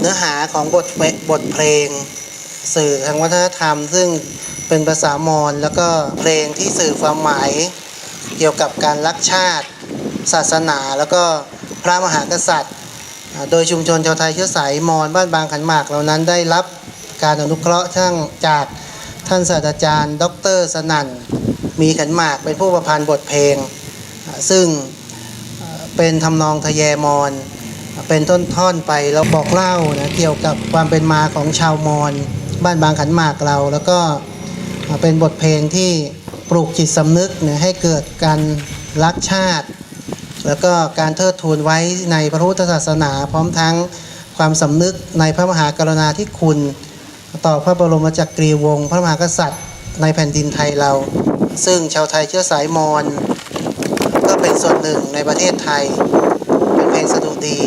เนื้อหาของบทบทเพลง สื่อทางวัฒนธรรม ซึ่งเป็นภาษามอญแล้วก็เพลงที่สื่อความหมายเกี่ยวกับการรักชาติ ศาสนา แล้วก็พระมหากษัตริย์ โดยชุมชนชาวไทยเชื้อสายมอญบ้านบางขันหมากเหล่านั้นได้รับการอนุเคราะห์ทั้งจากท่านศาสตราจารย์ ดรสนั่น มีขันหมากเป็นผู้ประพันธ์บทเพลง ซึ่งเป็นทำนองทะแยมอน เป็นต้นท่อนไปแล้วบอกเล่านะเกี่ยวกับความเป็นมาของชาวมอญบ้านบางขันหมากเรา แล้วก็เป็นบทเพลงที่ปลูกจิตสำนึกนให้เกิดการรักชาติ แล้วก็การเทิดทูนไว้ในพระพุทธศาสนา พร้อมทั้งความสำนึกในพระมหากรุณาธิคุณ ต่อพระบรมจักรีวงศ์พระมหากษัตริย์ ในแผ่นดินไทยเรา ซึ่งชาวไทยเชื้อสายมอญก็เป็นส่วนหนึ่งในประเทศไทย เพลงสดุดี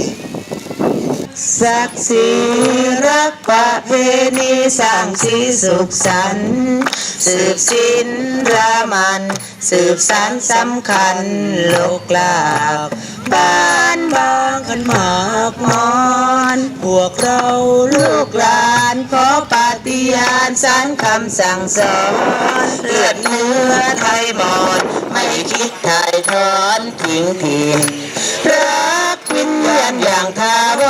ศักดิ์ศรีรักประเพณีสร้างสีสุขสันต์สืบสินรามัน สืบสานสำคัญโลกลาบบ้านบางขันหมากมอนพวกเราลูกหลานขอปฏิญาณสารคำสั่งสอนเลือดเนื้อไทยมอนไม่คิดถ่ายทอนทิ้งถิ่นรัก วิญญาณอย่างทาวร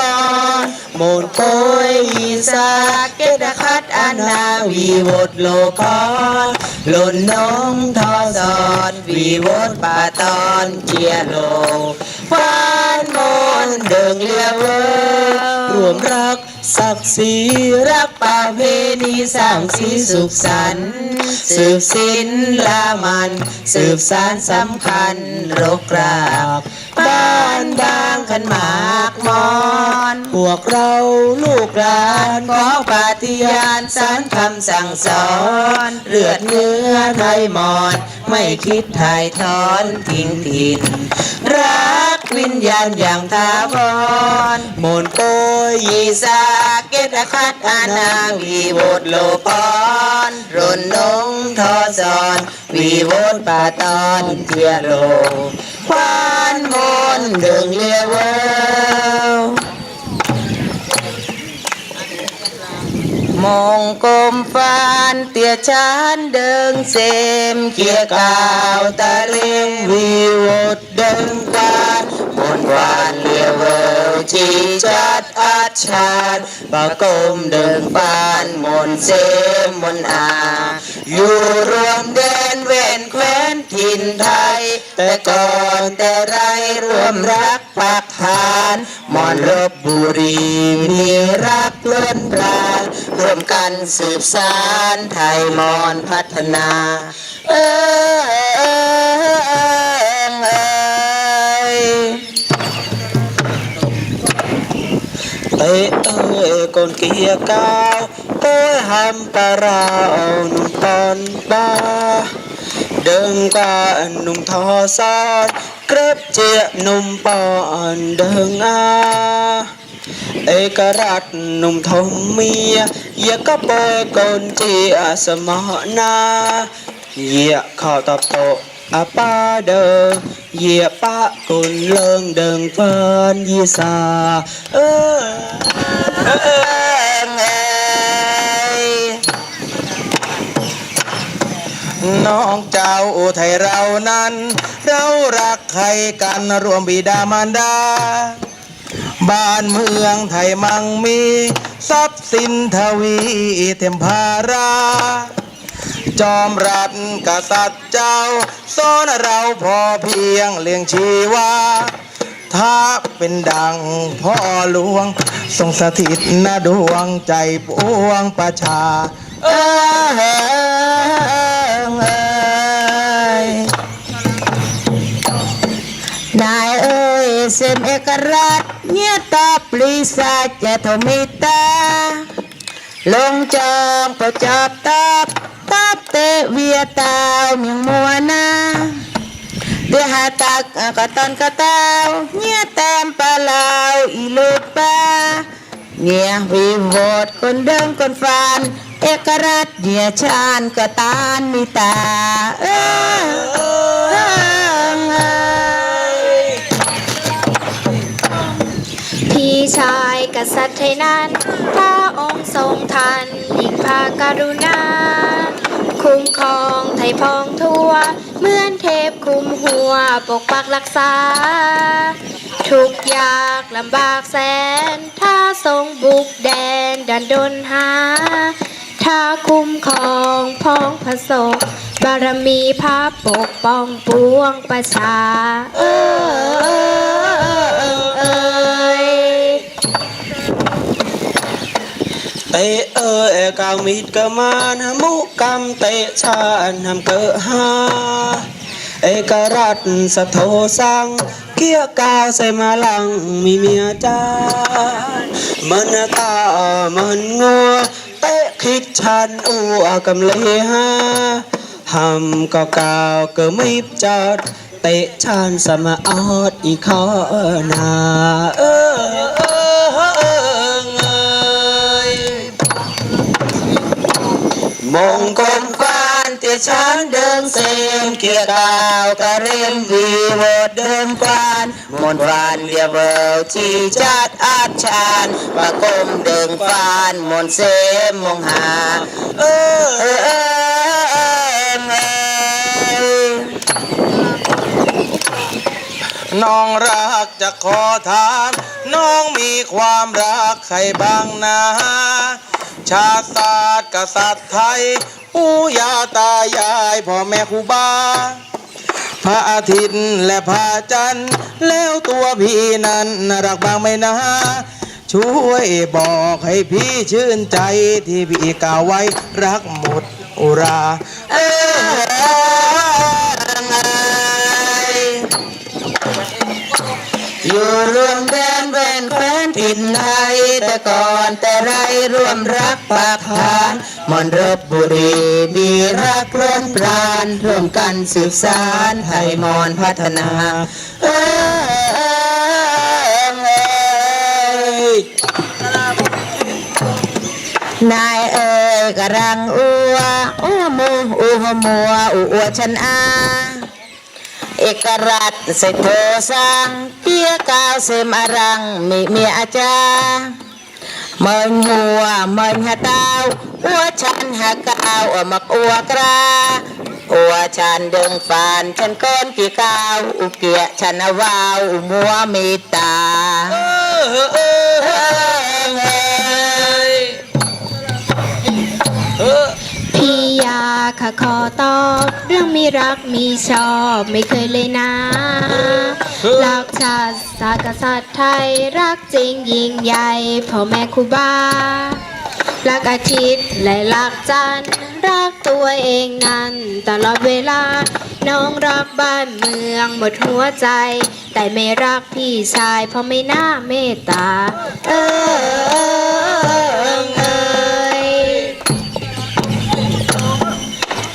มนต์โกยอีสาเกตคัดอนาวีวดโลกอนหล่นน้องทอสอนวีวดป่าตอนเกียโลฟานมนเดิงเลือเวอรวมรักศักดิ์ศรีรักประเพณีสร้างสีสุขสันต์สืบสินลามัน สืบสารสำคัญโรกรากบ้านบางขันหมากมอนพวกเราลูกหลานขอปฏิญาณสารคำสั่งสอนเลือดเนื้อไทยมอน ไม่คิดถ่ายทอนทิ้งถิ่นรักวิญญาณอย่างทาวรมนโกยยีสาเกตคัดอานาวีโวดโลปอนรนนงทอสอนวีโวดป่าตอนเทียโลควานมนต์เดิงเลียวมองกลมฟานเตียชานเดิงเซมเกียกาวตะเลงวิวดเดิงกาน วชีจัดอาชาดปะกมเดิงปานมนเซมมนอา อยู่รวมแดนเวนแคว้นถิ่นไทย แต่ก่อนแต่ไรรวมรักปักฐานมอนลบบุรีมีรักล้นปราณรวมกันสืบสารไทยมอนพัฒนา เออ คนเกียร์กาวโอ้ยหำปลาเราหนุ่มตอนบ้าเดิงกว่าหนุ่มทอซอนกรบเจียหนุ่มปอนเดิงอาเอกรัตน์หนุ่มทมเมียเยก็เปยกนเจียสมอนาเยียข้าตะโปะอาปาเดิงเยียป้ากุนเลิงเดิงเฟินยีสาเออเอย น้องเจ้าอุทัยเรานั้น เรารักใครกันรวมบิดามารดา บ้านเมืองไทยมั่งมี ทรัพย์สินทวีเต็มภารา จอมรัฐกษัตริย์เจ้าสอนเราพอเพียงเลี้ยงชีวาถ้าเป็นดังพ่อหลวง ทรงสถิตณดวงใจปวงประชาเออ อ้ยเซมเอกราชเนี่ยตาปลีสาจะทมิตาลงจองปร ชายกษัตริย์ไทยนั้นพระองค์ทรงทันยิ่งพาการุณา คุ้มครองไทยพองทั่ว เหมือนเทพคุ้มหัวปกปักรักษา ทุกยากลำบากแสน ถ้าทรงบุกแดนดันดนหา ถ้าคุ้มครองพ้องพระศกบารมีพระปกป้องปวงประชา เออ ตะเออเอกามิดกมานมุกรรมเตะชาญทำเกหาเอกรัตสะโทสังเกียกาวใส่มาลังมีเมียจ้ามันตามันงัวเตะคิดชันอูกำเลหาหำก็กาวก็ไม่จัดเตะชันสมาออดอีกข้อนาเออเออเออ มงกลควานเตียช้างเดินเซมเกียร์กาวกระเรียมวีวดเดิมควานมนต์วานเรียเวลที่จัดอาชานประกมเดิงควานมนเซมมงหาเออเออเออเออเออน้องรักจะขอถามน้องมีความรักใครบ้างนะ ชาติศาสตร์กษัตริย์ไทยปู่ย่าตายายพ่อแม่ครูบาพระอาทิตย์และพระจันทร์แล้วตัวพี่นั้นรักบางไหมนะช่วยบอกให้พี่ชื่นใจที่พี่กล่าวไว้รักหมดอุรา เอ้ย อยู่รวมแดนเป็นแฟนถิ่นไทยแต่ก่อนแต่ไรร่วมรักปากฐานมอนรบบุรีมีรักล้นปราณร่วมกันสืบสารไทยมอนพัฒนาเอ้นายเอ๋ยกระรังอัวอัวมูอัวมัวอัวฉันอาเอกรัต เสกโทสังเกียกาวเสมอรังมีเมียอาจาเมินหัวเมินหาตาอัวฉันหากาวอัวมักอัวกราอัวฉันเดิงฟานฉันก้นกี่กาวอุเกียฉันอาวาวมัวมีตา ยาค่ะขอตอบเรื่องมีรักมีชอบไม่เคยเลยนะ รักชาติศาสตร์กษัตริย์ไทย รักจริงยิ่งใหญ่พ่อแม่ครูบา รักอาทิตย์และรักจันทร์รักตัวเองนั้นตลอดเวลา น้องรักบ้านเมืองหมดหัวใจ แต่ไม่รักพี่ชายเพราะไม่น่าเมตตา เออ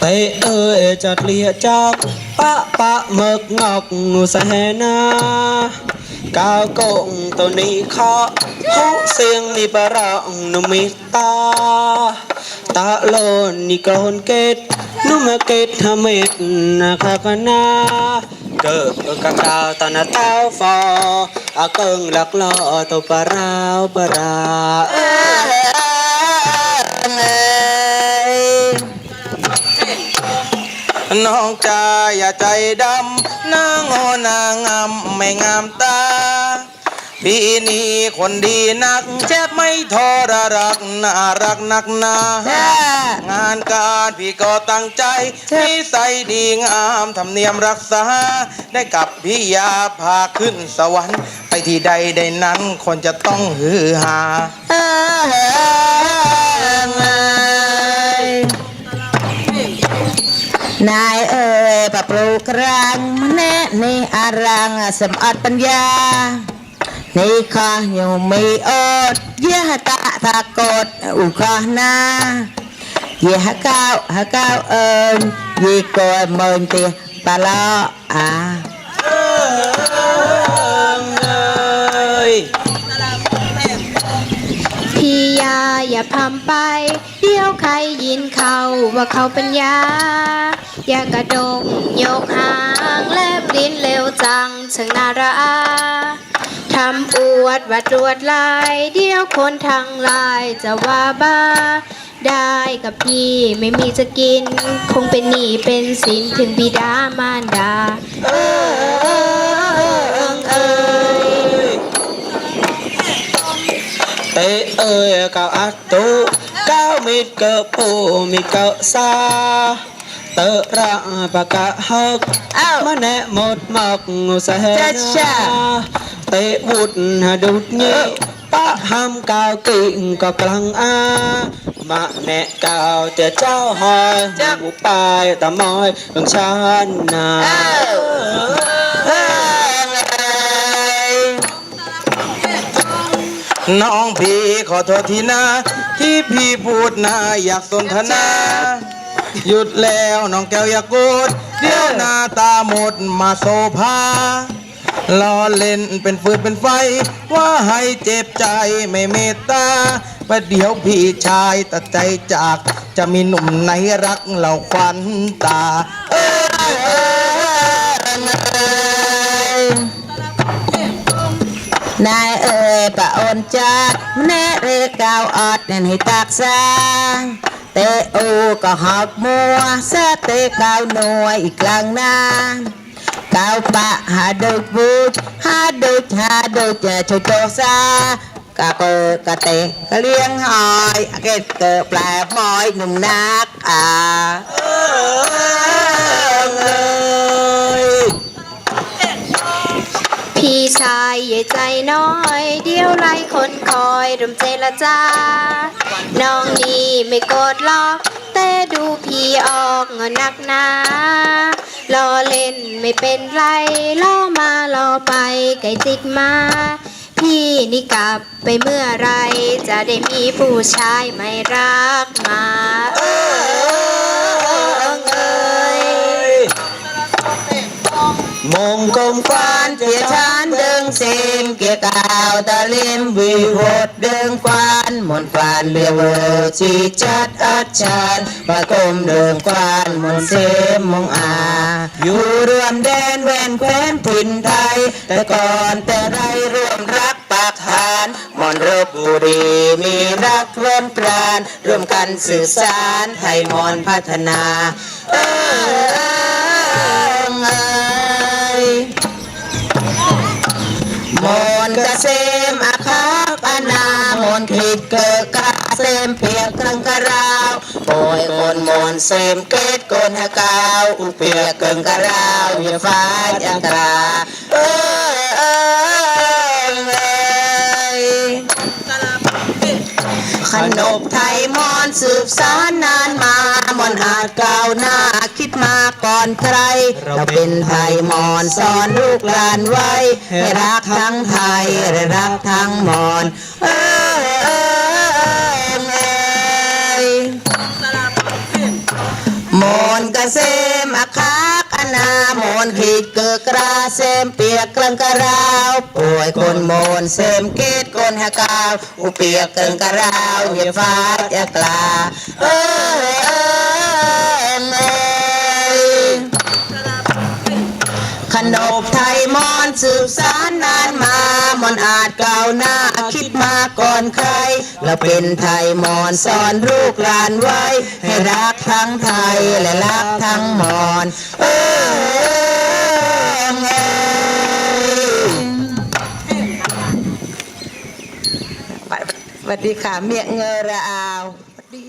เตะเอ้ยจัดเลียจากปะปะเมึกงอกงูแสนากาวกงตัวนี้เคาะห้องเสียงนี่ปรองนุมิตาตะโลนนี่กอนเกตนุมเกตทำเม็ดนะคาคณาเกิดกะกาวตานาเต้าฟออาเกิงหลักลอตัวปราวปรา น้องจาอย่าใจดำนางโอนางงามไม่งามตาพี่นี่คนดีนักเจ็บไม่ทรรักน่ารักนักหนา งานการพี่ก็ตั้งใจนิสัยดีงามทำเนียมรักษา ได้กับพี่ยาพาขึ้นสวรรค์ ไปที่ใดใดนั้นคนจะต้องฮือฮา นายเอ๋ยปะปลูกรังแน่นี่อารังสมอดปัญญา นี่ข้าอยู่มีอดเยะตะทากดอุคานาเยะเก้าฮะเก้าเอิญยีกอยเมินเตียปะลออาพี่ยาอย่าพำไป เดี๋ยวใครยินเขาว่าเขาเป็นยา ย่ากระดงยกหางแลบลิ้นเร็วจังช่างน่ารักทำอวดว่าตรวจลาย เดียวคนทางลายจะว่าบ้า ได้กับพี่ไม่มีจะกิน คงเป็นหนี้เป็นสินถึงบิดามารดา เออเออเออเออเตะเอ้ยเก้าอัดตุเก้ามิดเกะปูมีเก้ามาแนะหมดหมักสะเฮจ้าจ้า เตะวุดหาดุดนี้ปะห้ามกาวกิ่งก็กลังอามาแนะกาวเจ้าเจ้าหอยบุปายตะมอยเองชันนาน้องพี่ขอโทษทีนะ ที่พี่พูดนะอยากสนทนา หยุดแล้วน้องแก้วอย่ากรธเดี๋ยวหน้าตาหมดมาโซภาล้อเล่นเป็นฟืนเป็นไฟ ว่าให้เจ็บใจไม่เมตตาประเดี๋ยวพี่ชายตัดใจจาก จะมีหนุ่มไหนรักเราควันตาเอ้ยเอ้ยนายเอ่ยปะโอนจัดแน่เรกาวออดนั่นให้ตักซา เตะอูก็หอบมัวเสเตะกาวหน่วยกลางนากาวปะหาดุกบูดหาดุกหาดุกจะช่วยโตซากะเกอกะเตะกะเลี้ยงหอยอะเกตเกิดแปลมอยหนุ่มนักอ่าเอ้ย พี่ชายอย่ใจน้อย เดียวไล่คนคอยรวมเจรจา น้องนี่ไม่โกรธหรอก แต่ดูพี่ออกเงินนักหนาล้อเล่นไม่เป็นไรล้อมาล้อไปไก่จิกมา พี่นี่กลับไปเมื่อไร จะได้มีผู้ชายไม่รักมาเออ มงกงควานเตียชานเดิงเซมเกียกาวตะเลียมวิโหดเดิงควานมนต์ควานเรียวเวอร์ชีจัดอัดชานปะกมเดิงควานมนเซมมงอา อยู่รวมแดนแวนแคว้นถิ่นไทย แต่ก่อนแต่ไรร่วมรักปากฐานมอนรบบุรีมีรักเริ่มปราณร่วมกันสื่อสารไทยมอนพัฒนา เออ มนกเกษมอาคาปนามนต์ขีดเกิดกาเซมเปียกกรังกะราวโอ้ยคนมนเซมเกตกนฮะกาวเปียกเกิงกะราวเยฟ้าจังตราเอ้ยเอ้ ขนบไทยมอนสืบสานนานมามอนอาจกล่าวหน้าคิดมาก่อนใคร เราเป็นไทยมอนสอนลูกหลานไว้ให้รักทั้งไทยและรักทั้งมอนเอ้ยเอ้ยเอ้ยมนต์เกษมอา คาคณามนขีดเกิดกราเซมเปียกกลังกระราวป่วยคนมนเซมเกตคนหากาวอุเปียกเกิงกระราวอย่าฟ้าจะกลาเอ้ยเอ้ยเอ้ยขนบไทยมอนสืบสานนานมามอนอาจกล่าวหน้า ก่อนใครเราเป็นไทยมอนสอนลูกหลานไว้ ให้รักทั้งไทยและรักทั้งมอนเอ้ยเอ้ยสวัสดีค่ะเมียเงอระอาวสวัสดี